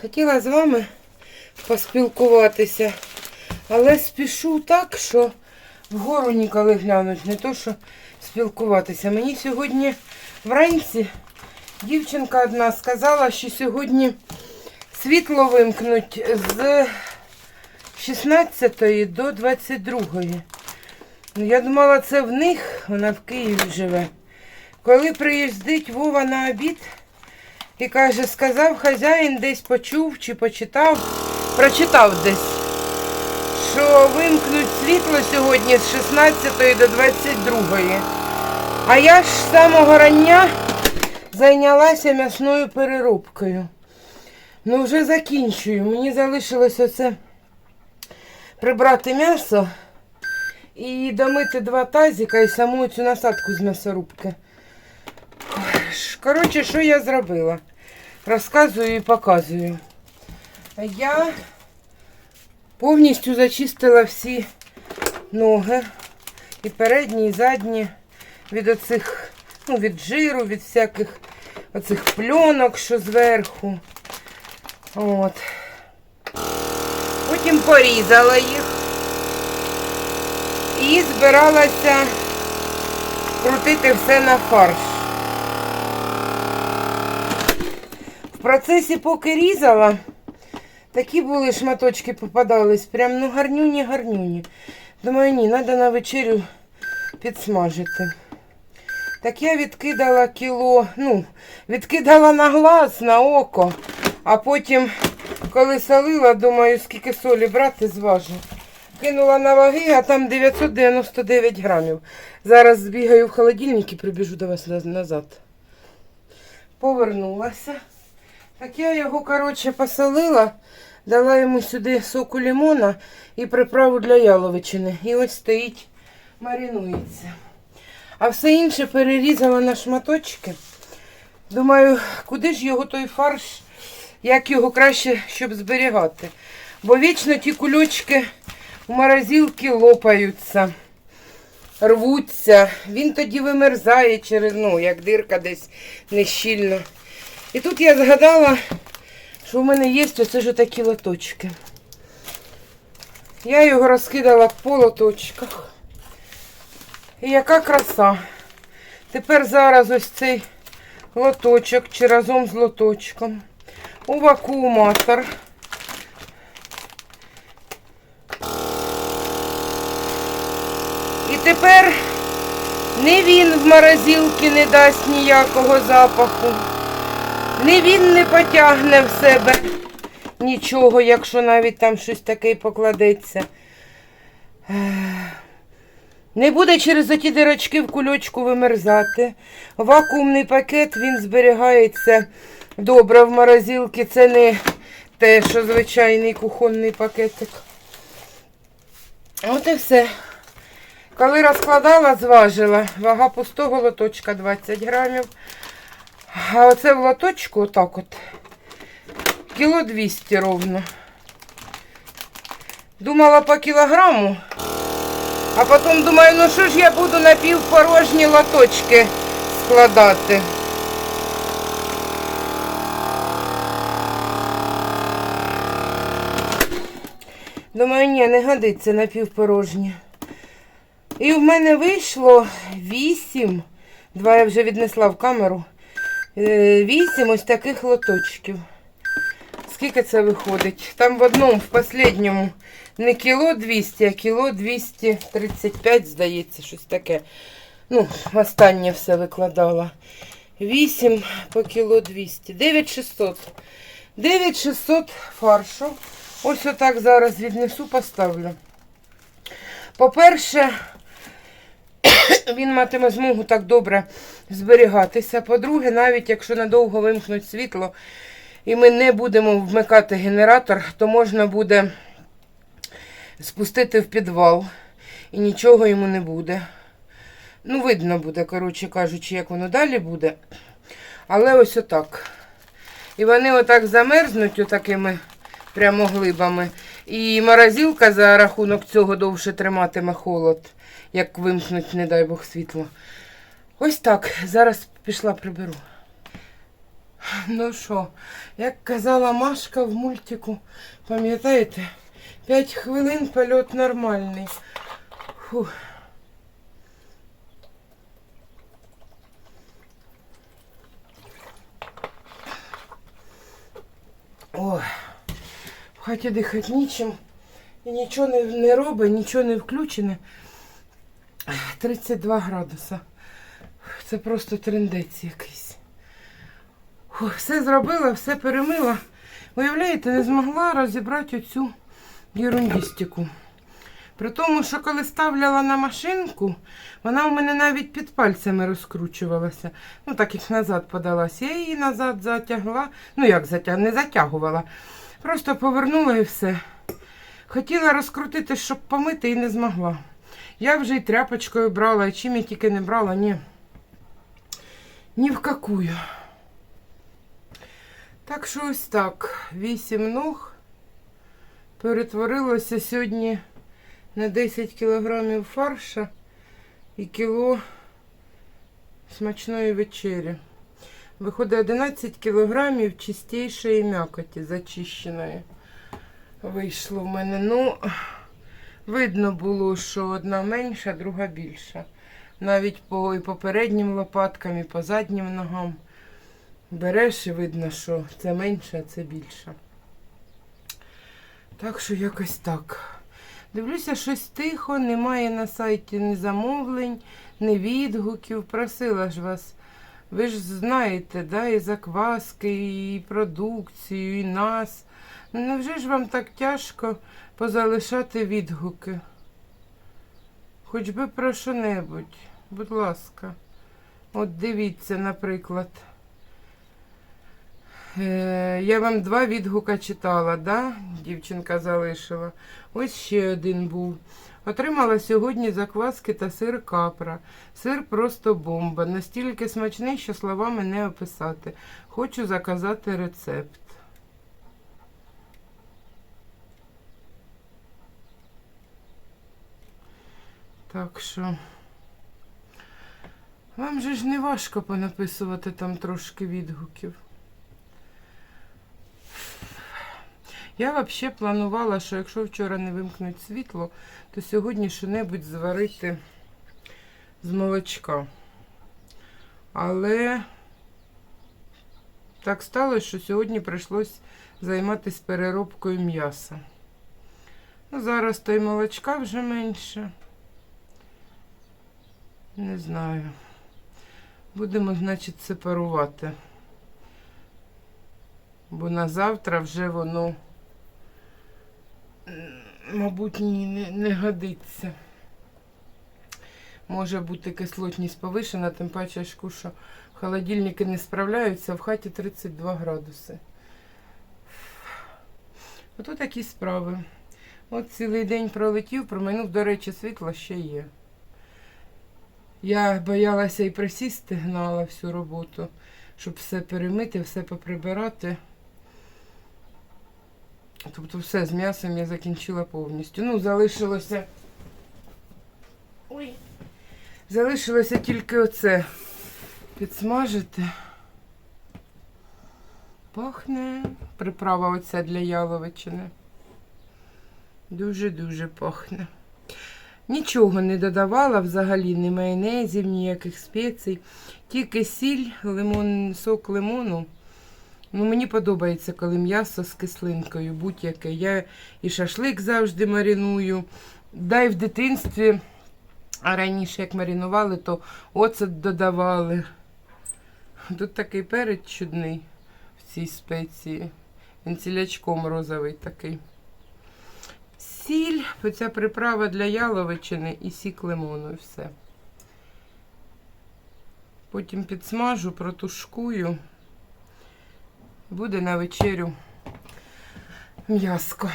Хотіла з вами поспілкуватися, але спішу так, що вгору ніколи глянуть, не то що спілкуватися. Мені сьогодні вранці дівчинка одна сказала, що сьогодні світло вимкнуть з 16 до 22. Ну, я думала, це в них, вона в Києві живе. Коли приїздить Вова на обід, і каже, сказав хазяїн, десь почув чи почитав, прочитав десь, що вимкнуть світло сьогодні з 16 до 22. А я ж з самого рання зайнялася м'ясною переробкою. Ну, вже закінчую. Мені залишилось оце прибрати м'ясо і домити два тазика і саму цю насадку з м'ясорубки. Коротше, що я зробила? Розказую і показую. Я повністю зачистила всі ноги, і передні, і задні, від оцих, ну, від жиру, від всяких оцих пленок, що зверху. От. Потім порізала їх і збиралася крутити все на фарш. В процесі, поки різала, такі були шматочки попадались. Прям ну гарнюні, гарнюні. Думаю, ні, треба на вечерю підсмажити. Так я відкидала кіло, ну, відкидала на глаз, на око, а потім, коли солила, думаю, скільки солі брати, зважу. Кинула на ваги, а там 999 грамів. Зараз збігаю в холодильник і прибіжу до вас назад. Повернулася. Так я його, коротше, посолила, дала йому сюди соку лимона і приправу для яловичини. І ось стоїть, маринується. А все інше перерізала на шматочки. Думаю, куди ж його той фарш, як його краще, щоб зберігати. Бо вічно ті кульочки у морозилки лопаються, рвуться. Він тоді вимерзає через, ну, як дирка десь нещільно. І тут я згадала, що в мене є оце ж такі лоточки. Я його розкидала по лоточках. І яка краса. Тепер зараз ось цей лоточок чи разом з лоточком у вакууматор. І тепер не він в морозилки не дасть ніякого запаху. Не він не потягне в себе нічого, якщо навіть там щось таке покладеться. Не буде через оті дирочки в кульочку вимерзати. Вакуумний пакет він зберігається добре в морозилці. Це не те, що звичайний кухонний пакетик. От і все. Коли розкладала, зважила. Вага пустого лоточка 20 грамів. А оце в лоточку отак от. Кіло 200 ровно. Думала по кілограму. А потім думаю, ну що ж я буду на півпорожні лоточки складати. Думаю, ні, не годиться на півпорожні. І в мене вийшло 8, два я вже віднесла в камеру. 8 ось таких лоточків. Скільки це виходить? Там в одному, в останньому, не кіло 200, а кіло 235, здається, щось таке. Ну, останнє все викладала. 8 по кіло 200. 9600. 9600 фаршу. Ось отак зараз віднесу, поставлю. По-перше, він матиме змогу так добре зберігатися. По-друге, навіть якщо надовго вимкнуть світло, і ми не будемо вмикати генератор, то можна буде спустити в підвал і нічого йому не буде. Ну, видно буде, коротше кажучи, як воно далі буде. Але ось отак. І вони отак замерзнуть отакими прямо глибами. І морозилка за рахунок цього довше триматиме холод, як вимкнуть, не дай Бог, світло. Ось так. Зараз пішла приберу. Ну що, як казала Машка в мультику, пам'ятаєте? П'ять хвилин польот нормальний. Фух. Ой, в хаті дихати нічим. І нічого не, не робить, нічого не включене. 32 градуса. Це просто трендець якийсь. Все зробила, все перемила. Уявляєте, не змогла розібрати оцю ерундістику. При тому, що коли ставляла на машинку, вона у мене навіть під пальцями розкручувалася. Ну, так як назад подалась. Я її назад затягла. Ну, як затяг... не затягувала. Просто повернула і все. Хотіла розкрутити, щоб помити, і не змогла. Я вже і тряпочкою брала, і чим я тільки не брала, ні. Ні в какую. Так що ось так. Вісім ног перетворилося сьогодні на 10 кілограмів фарша і кіло смачної вечері. Виходить 11 кілограмів чистішої м'якоті, зачищеної. Вийшло в мене. Ну, видно було, що одна менша, друга більша. Навіть по, і по переднім лопаткам, і по заднім ногам. Береш і видно, що це менше, а це більше. Так що якось так. Дивлюся, щось тихо, немає на сайті ні замовлень, ні відгуків. Просила ж вас. Ви ж знаєте, да, і закваски, і продукцію, і нас. Невже ж вам так тяжко позалишати відгуки? Хоч би про що-небудь, будь ласка. От дивіться, наприклад. Е, я вам два відгука читала, да? Дівчинка залишила. Ось ще один був. Отримала сьогодні закваски та сир капра. Сир просто бомба. Настільки смачний, що словами не описати. Хочу заказати рецепт. Так що. Вам же ж не важко понаписувати там трошки відгуків. Я взагалі планувала, що якщо вчора не вимкнуть світло, то сьогодні що-небудь зварити з молочка. Але так сталося, що сьогодні прийшлось займатися переробкою м'яса. Ну, зараз то й молочка вже менше. Не знаю. Будемо, значить, сепарувати. Бо на завтра вже воно, мабуть, не, не годиться. Може бути кислотність повишена, тим паче, що холодильники не справляються, в хаті 32 градуси. Ото такі справи. От цілий день пролетів, проминув, до речі, світло ще є. Я боялася і присісти, гнала всю роботу, щоб все перемити, все поприбирати. Тобто все з м'ясом я закінчила повністю. Ну, залишилося. Ой. Залишилося тільки оце підсмажити. Пахне приправа оця для яловичини. Дуже-дуже пахне. Нічого не додавала взагалі, ні майонезів, ніяких спецій. Тільки сіль, лимон, сок лимону. Ну, мені подобається, коли м'ясо з кислинкою, будь-яке. Я і шашлик завжди мариную. Дай в дитинстві, а раніше як маринували, то оцет додавали. Тут такий перець чудний в цій спеції. Він цілячком розовий такий. Сіль, оця приправа для яловичини і сік лимону і все. Потім підсмажу, протушкую. Буде на вечерю м'яско.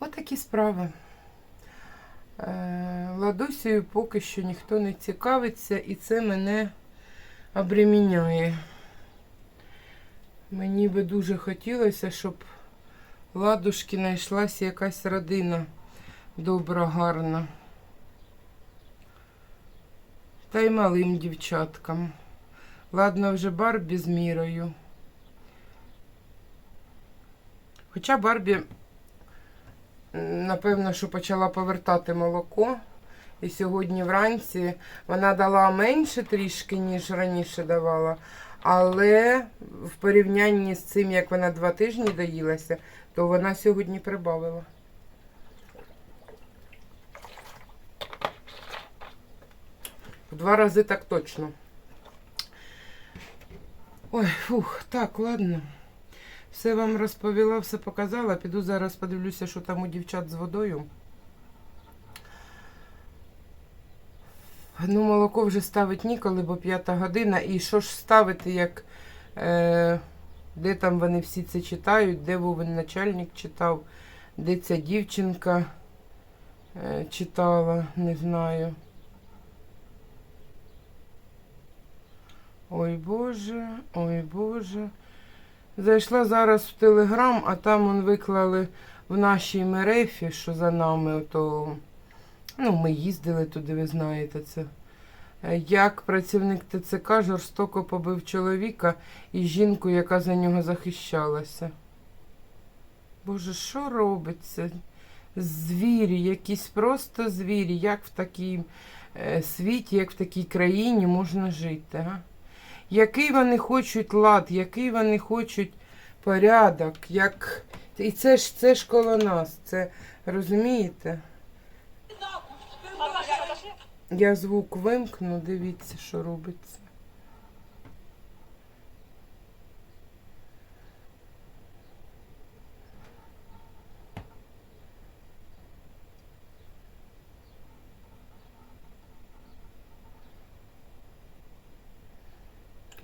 Отакі справи. Е, Ладосію поки що ніхто не цікавиться, і це мене обреміняє. Мені би дуже хотілося, щоб ладушки знайшлася якась родина добра, гарна. Та й малим дівчаткам. Ладно, вже Барбі з мірою. Хоча Барбі, напевно, що почала повертати молоко. І сьогодні вранці вона дала менше трішки, ніж раніше давала. Але в порівнянні з цим, як вона два тижні доїлася, то вона сьогодні прибавила. В два рази так точно. Ой, фух, так, ладно. Все вам розповіла, все показала. Піду зараз подивлюся, що там у дівчат з водою. Ну, молоко вже ставить ніколи, бо п'ята година. І що ж ставити, як е, де там вони всі це читають, де Вовин начальник читав, де ця дівчинка е, читала, не знаю. Ой Боже, ой Боже. Зайшла зараз в Телеграм, а там он виклали в нашій мерефі, що за нами, ото, ну, ми їздили туди, ви знаєте це. Е, Як працівник ТЦК жорстоко побив чоловіка і жінку, яка за нього захищалася. Боже, що робиться? Звірі, якісь просто звірі. Як в такій е, світі, як в такій країні можна жити? А? Який вони хочуть лад, який вони хочуть порядок, як. І це ж це ж коло нас, це розумієте? Я звук вимкну, дивіться, що робиться.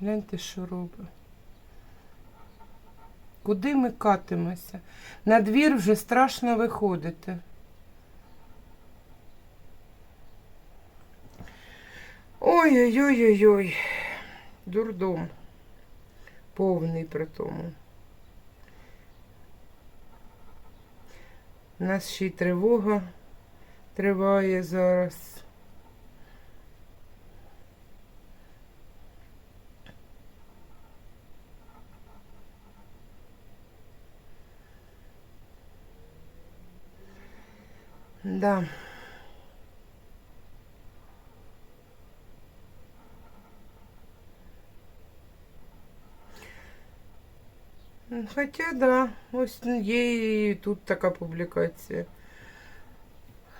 Гляньте, що робить. Куди ми катимося? На двір вже страшно виходити. Ой-ой-ой-ой-ой. Дурдом. Повний при тому. У нас ще й тривога триває зараз. Да. Хоча, да, ось є тут така публікація.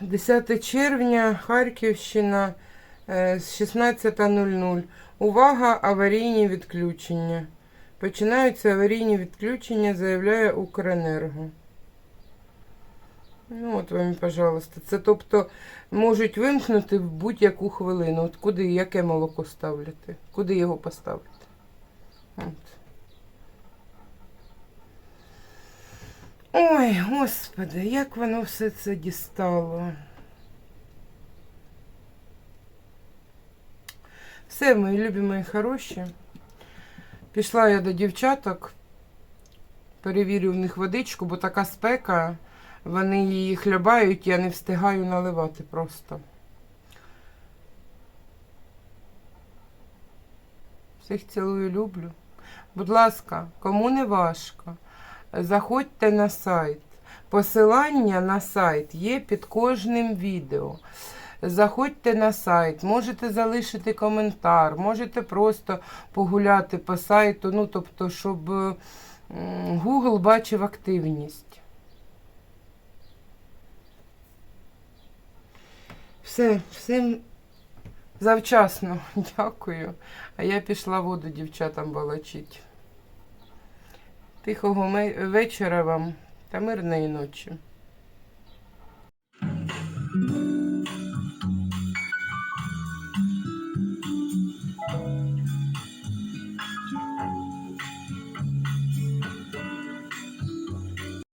10 червня, Харківщина, е, 16.00. Увага, аварійні відключення. Починаються аварійні відключення, заявляє Укренерго. Ну, от вам, пожалуйста. Це тобто можуть вимкнути в будь-яку хвилину. От куди, яке молоко ставляти? Куди його поставити? От. Ой, господи, як воно все це дістало. Все, мої любі, мої хороші. Пішла я до дівчаток, перевірю в них водичку, бо така спека, вони її хлябають, я не встигаю наливати просто. Всіх цілую, люблю. Будь ласка, кому не важко, заходьте на сайт. Посилання на сайт є під кожним відео. Заходьте на сайт, можете залишити коментар, можете просто погуляти по сайту, ну тобто, щоб Google бачив активність. Все, всім завчасно дякую. А я пішла воду дівчатам балачить. Тихого вечора вам та мирної ночі.